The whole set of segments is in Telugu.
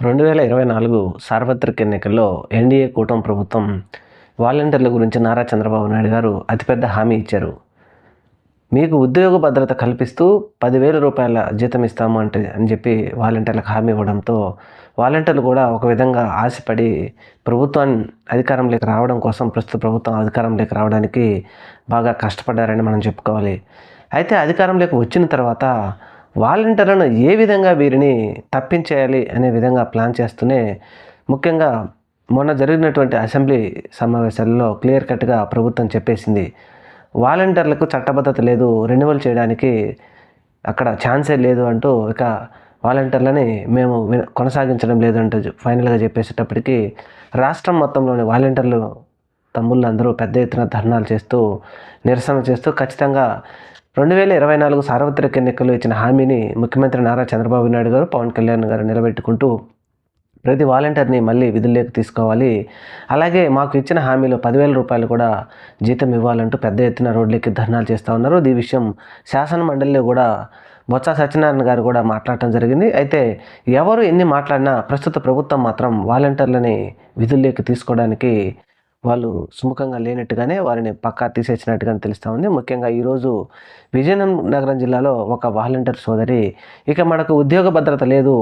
రెండు వేల ఇరవై నాలుగు సార్వత్రిక ఎన్నికల్లో ఎన్డీఏ కూటమి ప్రభుత్వం వాలంటీర్ల గురించి నారా చంద్రబాబు నాయుడు గారు అతిపెద్ద హామీ ఇచ్చారు. మీకు ఉద్యోగ భద్రత కల్పిస్తూ పదివేల రూపాయల జీతం ఇస్తాము అంటే అని చెప్పి వాలంటీర్లకు హామీ ఇవ్వడంతో వాలంటీర్లు కూడా ఒక విధంగా ఆశపడి ప్రభుత్వాన్ని అధికారంలోకి రావడం కోసం ప్రస్తుత ప్రభుత్వం అధికారంలోకి రావడానికి బాగా కష్టపడ్డారని మనం చెప్పుకోవాలి. అయితే అధికారంలోకి వచ్చిన తర్వాత వాలంటీర్లను ఏ విధంగా వీరిని తప్పించేయాలి అనే విధంగా ప్లాన్ చేస్తూనే ముఖ్యంగా మొన్న జరిగినటువంటి అసెంబ్లీ సమావేశాల్లో క్లియర్ కట్గా ప్రభుత్వం చెప్పేసింది వాలంటీర్లకు చట్టబద్ధత లేదు రెన్యువల్ చేయడానికి అక్కడ ఛాన్సే లేదు అంటూ ఇక వాలంటీర్లని మేము కొనసాగించడం లేదు అంటూ ఫైనల్గా చెప్పేసేటప్పటికి రాష్ట్రం మొత్తంలోని వాలంటీర్లు తమ్ముళ్ళందరూ పెద్ద ఎత్తున ధర్నాలు చేస్తూ నిరసన చేస్తూ ఖచ్చితంగా రెండు వేల ఇరవై నాలుగు సార్వత్రిక ఎన్నికల్లో ఇచ్చిన హామీని ముఖ్యమంత్రి నారా చంద్రబాబు నాయుడు గారు పవన్ కళ్యాణ్ గారు నిలబెట్టుకుంటూ ప్రతి వాలంటీర్ని మళ్ళీ విధుల్లోకి తీసుకోవాలి. అలాగే మాకు ఇచ్చిన హామీలో పదివేల రూపాయలు కూడా జీతం ఇవ్వాలంటూ పెద్ద ఎత్తున రోడ్లకి ధర్నాలు చేస్తూ ఉన్నారు. ఈ విషయం శాసన మండలిలో కూడా బొత్స సత్యనారాయణ గారు కూడా మాట్లాడటం జరిగింది. అయితే ఎవరు ఎన్ని మాట్లాడినా ప్రస్తుత ప్రభుత్వం మాత్రం వాలంటీర్లని విధుల్లోకి తీసుకోవడానికి వాళ్ళు సుముఖంగా లేనట్టుగానే వారిని పక్కా తీసేసినట్టుగానే తెలుస్తూ ఉంది. ముఖ్యంగా ఈరోజు విజయనగరం నగరం జిల్లాలో ఒక వాలంటీర్ సోదరి ఇక మనకు ఉద్యోగ భద్రత లేదు.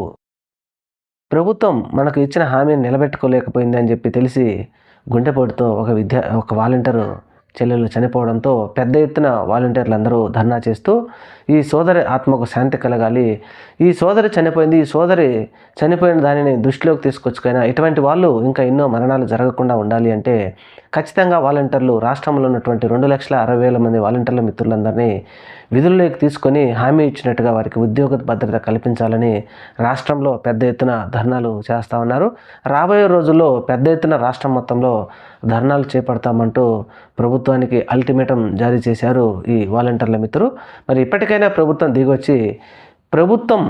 ప్రభుత్వం మనకు ఇచ్చిన హామీని నిలబెట్టుకోలేకపోయింది అని చెప్పి తెలిసి గుండెపోటుతో ఒక విద్యా ఒక వాలంటీరు చెల్లెలు చనిపోవడంతో పెద్ద ఎత్తున వాలంటీర్లు అందరూ ధర్నా చేస్తూ ఈ సోదరి ఆత్మకు శాంతి కలగాలి. ఈ సోదరి చనిపోయింది. ఈ సోదరి చనిపోయిన దానిని దృష్టిలోకి తీసుకొచ్చుకైనా ఇటువంటి వాళ్ళు ఇంకా ఎన్నో మరణాలు జరగకుండా ఉండాలి అంటే ఖచ్చితంగా వాలంటీర్లు రాష్ట్రంలో ఉన్నటువంటి రెండు లక్షల అరవై వేల మంది వాలంటీర్ల మిత్రులందరినీ విధుల్లోకి తీసుకొని హామీ ఇచ్చినట్టుగా వారికి ఉద్యోగ భద్రత కల్పించాలని రాష్ట్రంలో పెద్ద ఎత్తున ధర్నాలు చేస్తూ ఉన్నారు. రాబోయే రోజుల్లో పెద్ద ఎత్తున రాష్ట్రం మొత్తంలో ధర్నాలు చేపడతామంటూ ప్రభుత్వానికి అల్టిమేటం జారీ చేశారు ఈ వాలంటీర్ల మిత్రులు. మరి ఇప్పటికైనా ప్రభుత్వం దిగొచ్చి ప్రభుత్వం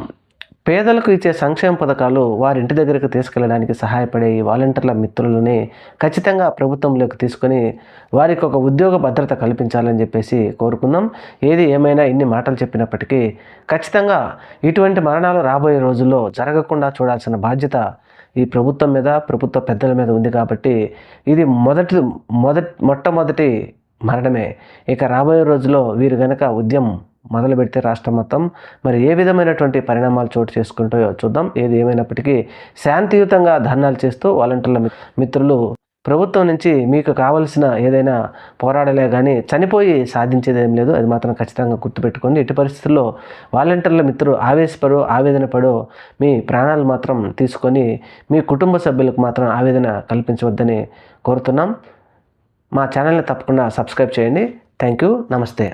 పేదలకు ఇచ్చే సంక్షేమ పథకాలు వారి ఇంటి దగ్గరకు తీసుకెళ్ళడానికి సహాయపడే ఈ వాలంటీర్ల మిత్రులని ఖచ్చితంగా ప్రభుత్వంలోకి తీసుకొని వారికి ఒక ఉద్యోగ భద్రత కల్పించాలని చెప్పేసి కోరుకుందాం. ఏది ఏమైనా ఇన్ని మాటలు చెప్పినప్పటికీ ఖచ్చితంగా ఇటువంటి మరణాలు రాబోయే రోజుల్లో జరగకుండా చూడాల్సిన బాధ్యత ఈ ప్రభుత్వం మీద ప్రభుత్వ పెద్దల మీద ఉంది కాబట్టి ఇది మొదటి మొదటి మొట్టమొదటి మరణమే. ఇక రాబోయే రోజుల్లో వీరు గనక ఉద్యమం మొదలు పెడితే రాష్ట్రం మొత్తం. మరి ఏ విధమైనటువంటి పరిణామాలు చోటు చేసుకుంటాయో చూద్దాం. ఏది ఏమైనప్పటికీ శాంతియుతంగా ధర్నాలు చేస్తూ వాలంటీర్ల మిత్రులు ప్రభుత్వం నుంచి మీకు కావలసిన ఏదైనా పోరాడలే కానీ చనిపోయి సాధించేది ఏం లేదు. అది మాత్రం ఖచ్చితంగా గుర్తుపెట్టుకోండి. ఎట్టి పరిస్థితుల్లో వాలంటీర్ల మిత్రులు ఆవేశపడు ఆవేదనపడు మీ ప్రాణాలు మాత్రం తీసుకొని మీ కుటుంబ సభ్యులకు మాత్రం ఆవేదన కల్పించవద్దని కోరుతున్నాం. మా ఛానల్ని తప్పకుండా సబ్స్క్రైబ్ చేయండి. Thank you. నమస్తే.